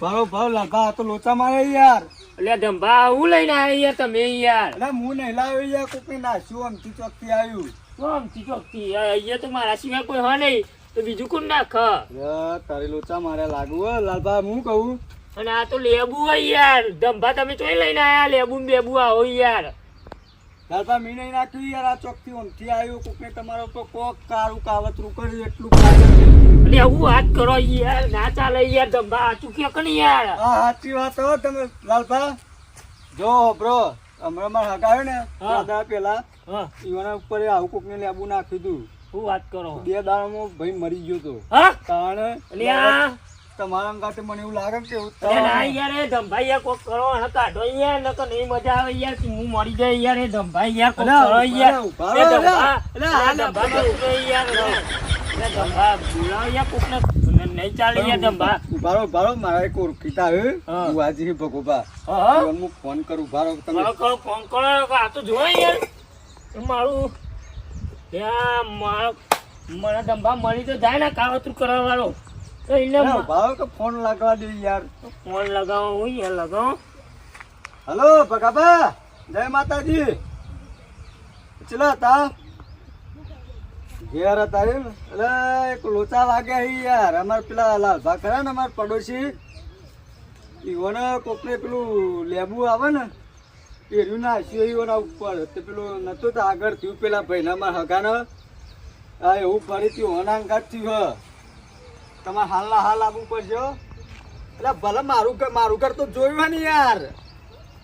ભાવ ભાવ લાભા તો લોચા મારે યાર એટલે ધંભા હું લઈને આવ્યા યાર તમે યાર. એટલે હું નહીં લાવ્યો યાર કોઈ નાખ્યું આમથી ચોકથી આવ્યું? ચોમથી ચોકથી અહીંયા તો મારા સિવાય કોઈ હોય નહીં. તો બીજું કોણ નાખ? તારી લોચા મારે લાગુ હો લાલભા હું કહું? અને આ તો લેબુ હોય યાર. ધંભા તમે ચોઈ લઈને આયા લેબુ બેબુ આવો યાર. લાલભા મેં નહીં નાખ્યું યાર આ ચોકથી આમથી આવ્યું કોકને તમારો તો કોક કારું કાવતરું કર્યું એટલું એટલે આવું વાત કરો યાર ના ચાલે યાર ધંબા આચું કે કણ યાર? હા સાચી વાત હો તમે લાલભા. જો બ્રો હમણાં મારે હગાવ્યો ને દાદા પેલા ઈવાના ઉપર આવું કોકને લેબુ નાખ્યું હતું શું વાત કરો? બે દાડામાં ભાઈ મરી ગયો તો. આ તમારા કાતે મને એવું લાગે ને કે ના યાર એ ધંભાઈ યાર કોક કરો અને કાઢો યાર તો નહીં મજા આવે યાર કે હું મરી જાય યાર એ ધંભાઈ યાર કોક કરો યાર. એ ધંભા એ ધંભા તો ઉભે યાર એ ધંભા બોલાવ યાર કોકને નહીં ચાલે યાર ધંભા. ઉભારો ઉભારો મારા એક ઓળખીતા હે. બુઆજી ભગોબા. હા ફોન કરું ઉભારો તમે કરો ફોન કરો આ તો જો યાર. મારું ત્યાં મારો મને ધંભા મળી તો જાય ને કાવતરું કરવા વાળો તો કે ફોન લાગવા દે યાર. ફોન લગાવો હું યાર લગાવો. હલો ભગાબા જય માતાજી. ચલા હતા ઘેર હતા એમ. એટલે એક લોચા વાગ્યા હી યાર. અમાર પેલા લાલભા ખરા ને અમાર પડોશી. ઈવોને કોકને પેલું લેબુ આવે ને એનું ના ઈવોના ઉપર. તે પેલું નતું તો આગળ થયું પેલા ભાઈના મારા હગાને. આ એવું ફરી થયું અનાંગાત થયું હ. તમારે હાલના હાલ આવવું પડશે એટલે ભલે મારું ઘર મારું ઘર તો જોયું ને યાર.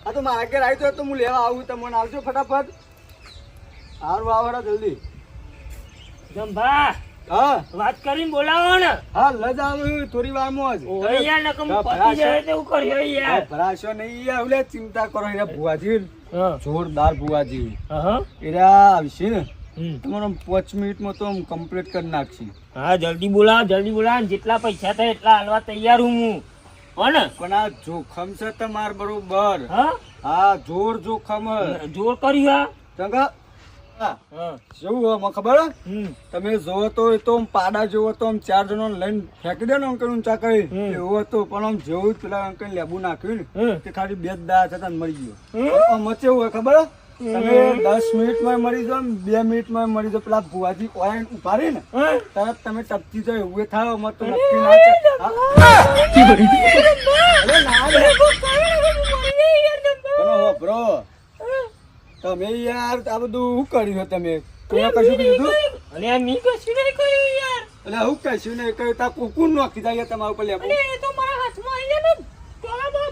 આ તો મારા ઘેર આવી તો હું લેવા આવું તમને આવજો ફટાફટ. હારું આવડે જલ્દી. ધંભા હા? વાત કરીને બોલાવો ને. હા લજ આવું થોડી વારમાં જ ઓય યાર નકર હું હા, પતી જાય તેવું કર્યો યાર. ભરાશો નહીં યાર ઓલે ચિંતા કરો એના ભુવાજી. જોરદાર ભુવાજી. હા. એરા આવશે ને. તમારો પાંચ મિનિટમાં તો કમ્પ્લીટ કરી નાખશે. હા જલ્દી બોલાવો જલ્દી બોલાવો. જેટલા પૈસા થાય એટલા હાલવા તૈયાર હું હું. હો ને? પણ આ જોખમ છે તમાર બરોબર. હા? હા જોર જોખમ હે. જોર કરી ચંગા હા હા. જેવું હોય ખબર હે? તમે જોવો તો એ તો આમ પાડા જેવો તો આમ ચાર જણો લઈને ફેંકી દે ને અંકલ ઊંચા કરી. એવું હતું પણ આમ જેવું પેલા અંકલ લેબુ નાખ્યું ને. તે ખાલી બે દા થતા ને મરી ગયો. એવું હોય ખબર હે? તમે દસ મિનિટમાં મરી જાઓ બે મિનિટમાં મરી જાઓ. પેલા ભુવાજી ઓયન ઊભા રહે ને તરત તમે ટપકી જાઓ એવું થાય અમાર તો નક્કી ના બ્રો તમે યાર આ બધું શું કર્યું તમે? કોઈને કશું કીધું? અને મી કશું નહીં કર્યું યાર. એટલે હું કશું ને કર્યું? તા કુકુન નાખી જાય તમારા ઉપર લેવું એ તો મારા હાથમાં આવી જાય ને.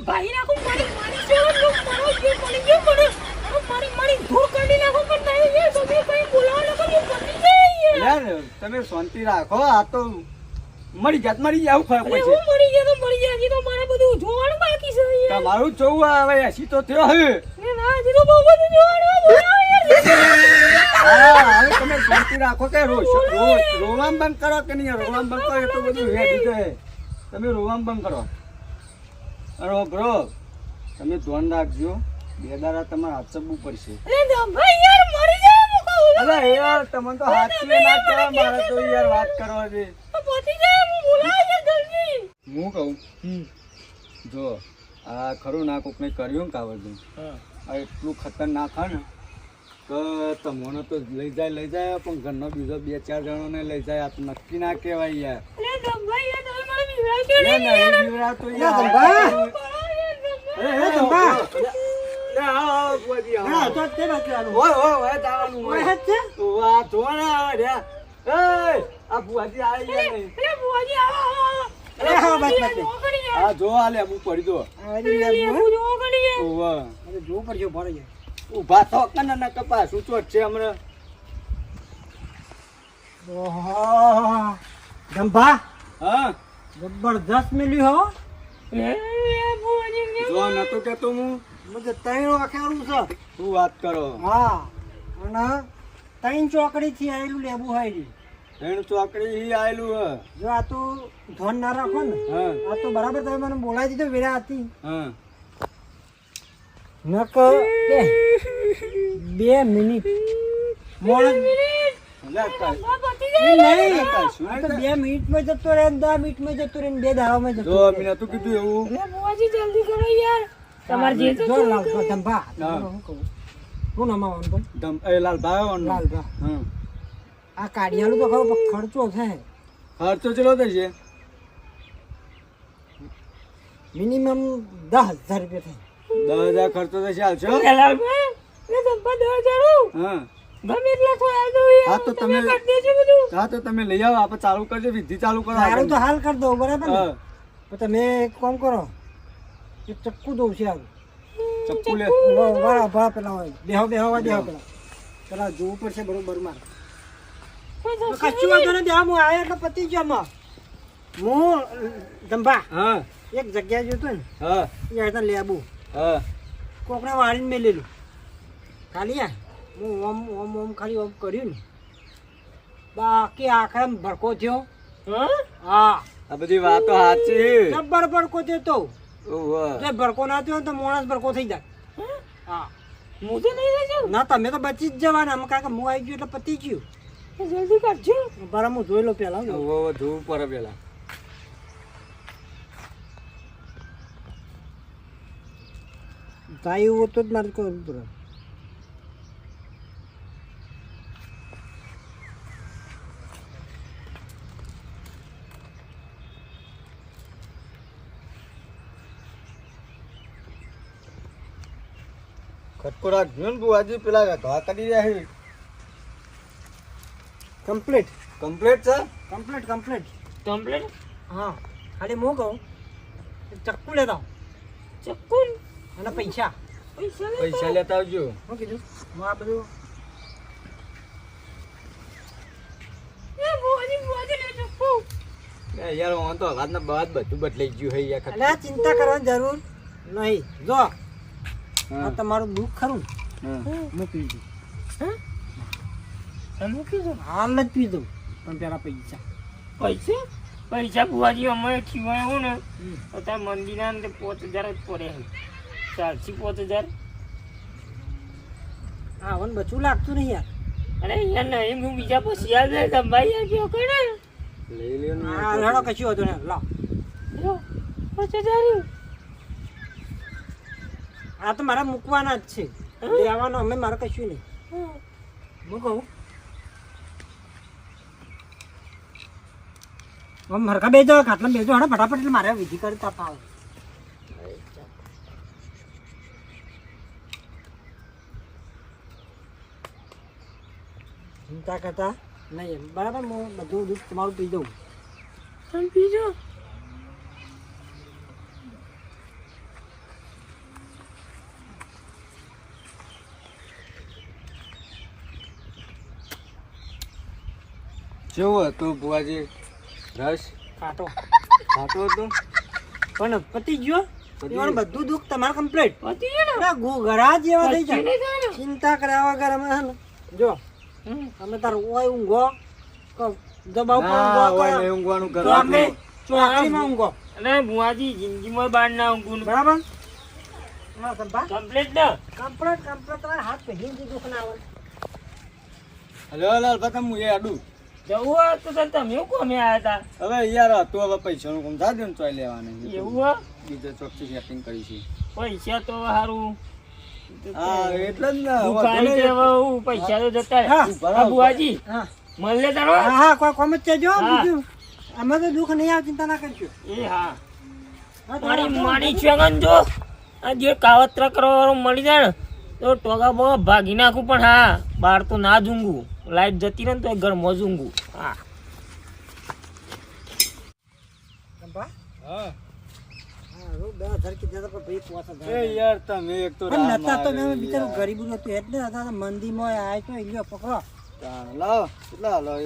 ભાઈ નાખું મારી મારી સેવા મારો જે પડી ગયો મને. મારી મારી ધૂળ કાઢી નાખો પણ નહીં યાર તમે કઈ બોલાવો નકર હું પતી જાય યાર તમે શાંતિ રાખો આ તો મરી જાત મરી જાવ ફરક પછી. હું મરી ગયા તો મરી જાય હજી તો મારે બધું જોવાનું બાકી છે યાર તમારું જોવું આવે એસી તો થયો હવે. એ ના હજી તો બહુ બધું જોવાનું બોલાવો હા હવે તમે શાંતિ રાખો કે રો રો રોવામ બંધ કરો કે નહીં? રોવામ બંધ કરો એ તો બધું હેડી જાય તમે રોવામ બંધ કરો. અરે બ્રો તમે ધ્યાન રાખજો. બે દાડા તમારે હાથ ચબવું પડશે. અરે યાર મરી જાય હું કહું અરે યાર તમને તો હાથ ના કહેવાય મારે તો યાર વાત કરવા દે. હું કહું? જો આ ખરું ના કોકને કર્યું ને કાવડું હા. આ એટલું ખતરનાક હે ને તો તમને તો લઈ જાય લઈ જાય પણ ઘરનો બીજો બે ચાર જણોને લઈ જાય આ તો નક્કી ના કહેવાય યાર. અરે હે, તો તે હોય, હોય, હોય, હોય. છે? વાહ, ને આ બુઆજી આવી ગયા ને. અરે બુઆજી આવો અરે હા. જો જો પડી દો લેબુ, હે? જો. અરે રહેજો. ઊભા થો કન ના કપાસ ઊંચો જ છે હમણાં ઓહો. ધંભા, હા જબરદસ્ત મિલ્યું હો. એ બુઆજી જો નતો કેતો હું બધે ત્રણ વાંખારું છે. શું વાત કરો? હા. અને ત્રણ ચોકડી થી આયેલું લેબુ હાઈ. એનું ચોકડી ઈ આયેલું હે. જો આ તો ધન ના રાખો ને. આ તો બરાબર તમે મને બોલાવી દીધો વેરા હતી. હા. નક બે બે મિનિટ. મોણ તો. બે મિનિટમાં જતો રહે દસ મિનિટમાં જતો રહે બે દાડામાં જતો રહે. કીધું એવું. બુઆજી જલ્દી કરો યાર. તમારે જે જો લાલ હોય ધંભા. હું. કહું શું નામ આવવાનું પણ ધમ- એ લાલભાઈ લાલ લાલભા હા. આ કાઢિયાનું તો ખરો ખર્ચો છે. ખર્ચો ચેટલો થશે મિનિમમ દસ હજાર રૂપિયા થાય. દસ હજાર ખર્ચો થશે હાલશો લાલભાઈ, એ દસ. હા. તો હા, તો તમે તમે- કરી દેજો બધું. હા તો તમે લઈ આવો આપણે ચાલુ કરજો વિધિ ચાલુ કરો સારું તો હાલ કરી દો બરાબર તો તમે એક કામ કરો એક ચક્કુ દઉં છે હાલ ચક્કુ લે. વાળા ભા પેલા હોય. બેહો બેહો વા બેહો પેલા. પેલા જોવું પડશે બરોબર મારે. કશું વાંધો બેહો હું આવ્યો એટલે પતી ગયો આમાં. હું ધંભા હા. એક જગ્યાએ જોતો ને હા. એ હતા લેબુ. હા. કોકને વાળીને મેલેલું. ખાલી આ. હું ઓમ ઓમ ઓમ ખાલી ઓમ કર્યું ને. બાકી આખરે ભડકો થયો. હા? હા. આ બધી વાતો સાચી. જબ્બર ભડકો થયો તો. જો ભરકો ના થયો ને તો માણસ ભરકો થઈ જાય. હા? હું. તો નહીં રહેજો. ના તમે તો બચી જ જવાના. આમ કારણ કે હું આવી ગયું એટલે પતી ગયું. જલ્દી કરજો. બરાબર હું જોઈ લો ઓહો, ધોવું પડે પેલા થાય એવું તો જ મારે કરવું ખટકો રાખજો ને બુઆજી પેલા ઘા કરી રહ્યા છે. કમ્પ્લીટ કમ્પ્લીટ છે? કમ્પ્લીટ કમ્પ્લીટ કમ્પ્લીટ હા. ખાલી હું કહું? ચક્કુ લેતા ચક્કુ? અને પૈસા. પૈસા લેતા આવજો. શું કીધું? હું આ બધું યાર હું તો હાથના બાદ બધું બદલાઈ ગયું છે યાર. ચિંતા કરવાની જરૂર નહીં. જો આ હા, તમારું દુઃખ ખરું? હા. મૂકી દઉં? તમે કીધું હાલ જ પી દઉં. પણ પેલા પૈસા. પૈસા? પૈસા બુવાજી અમે ખીવાયું ને. અત્યારે મંદિરના અંદર પાંચ હજાર જ પડે છે. ચારથી પાંચ હજાર? હા હવે બચવું લાગતું નહીં યાર. અરે યાર નહીં હું બીજા પછી યાર નહીં સંભાઈ યાર કયો કરે લઈ લ્યો ને હા હેડો કશું હતું ને લાવ લો, પાંચ હજાર. આ તો મારા મૂકવાના જ છે. લેવાનો અમે, મારે કશું નહીં. હું કહું? હવે બેજો, ખાટલા બેજો, હડો, ફટાફટ એટલે મારે વિધિ કરતા પાવ ચિંતા કરતા નહીં બરાબર, હું બધું દૂધ તમારું પી દઉં. તમે પીજો. કેવું હતું ભુવાજી? રસ? કાંટો ખાતો હતો? પણ પતી ગયો? પતી બધું દુઃખ તમારે કમ્પ્લીટ પતી ગયું ને? જેવા થઈ જાય? ચિંતા કર્યા વગર અમે હે જો હમ. અમે તાર ઓય ઊંઘો. દબાવ પર હોય ઊંઘવાનું અમે ચોકડીમાં ઊંઘો. અરે બુઆજી જિંદગીમાં બહાર ના ઊંઘું. બરાબર? હા કમ્પ્લીટ ને? કમ્પ્લીટ કમ્પ્લીટ તમારે હાથ પહેરી દુઃખ ના આવે હલો લાલ ભાઈ તમે એ આડું. જવું તો તમે એવું કોમે આવ્યા હવે યાર તો હવે પૈસાનું કામ થા દે ને તો લેવાનું હતા એવું હા બીજે ચોકથી સેટિંગ કરી છે. પૈસા તો સારું હા એટલે જ ને. પૈસા તો જતા હા, બુઆજી હા. મળે તારો હા. હા કોઈ કોમ જ કહેજો હા. બીજું. અમે તો દુઃખ નહીં આવે ચિંતા ના કરજો એ હા. મારી મારી છગન જો આ જે કાવતરા કરવા વાળો મળી જાય ને તો ટોગા બહુ ભાગી નાખું પણ હા બહાર તો ના જ ઊંઘું લાઈટ જતી રહે ને તો ઘર હા. હા. હા હું એક તો પણ રાહ નતા તો મારી. મેં બિચારું ગરીબું નતું એટલે હતા તો મંદીમાં આય તો ઈલ્યો પકડો.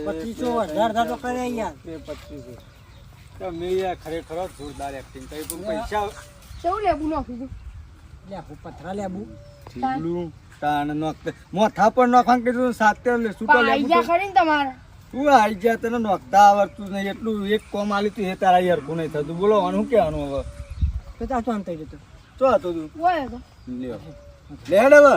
પચીસો હજાર ત્રણ, કરે યાર પચીસો. તમે યાર ખરેખર જોરદાર એક્ટિંગ કરી. પણ પૈસા કેવું લેવું નાખું લે હું પથરા લેબુ. ઠીકલું તાણ નોખતે. મોથા પર નોખવાનું કીધું લે છૂટો લેવું તો. ખરી ને તમારે? તું આઈ ગયા તને નોખતા આવડતું નહીં. એટલું એક કોમ આલી તું એ તારા યાર નહીં થતું બોલો આનું કહેવાનું હવે? તો તા તો થઈ જતું? ચો હતું તું? હોય તો. લ્યો. લે હેડ હવે.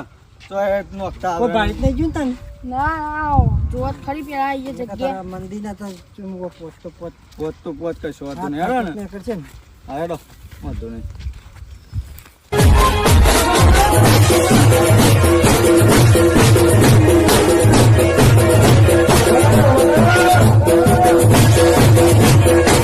તો એ નોખતા કોઈ આવે નહીં જોયું તને? ના ના જોત ખરી પેલા જગ્યા તારા મંદિરના તો પોત પોત. તો પોત કશો હેડો ને. ને કરશે ને? હા હેડો. વાંધો નહીં.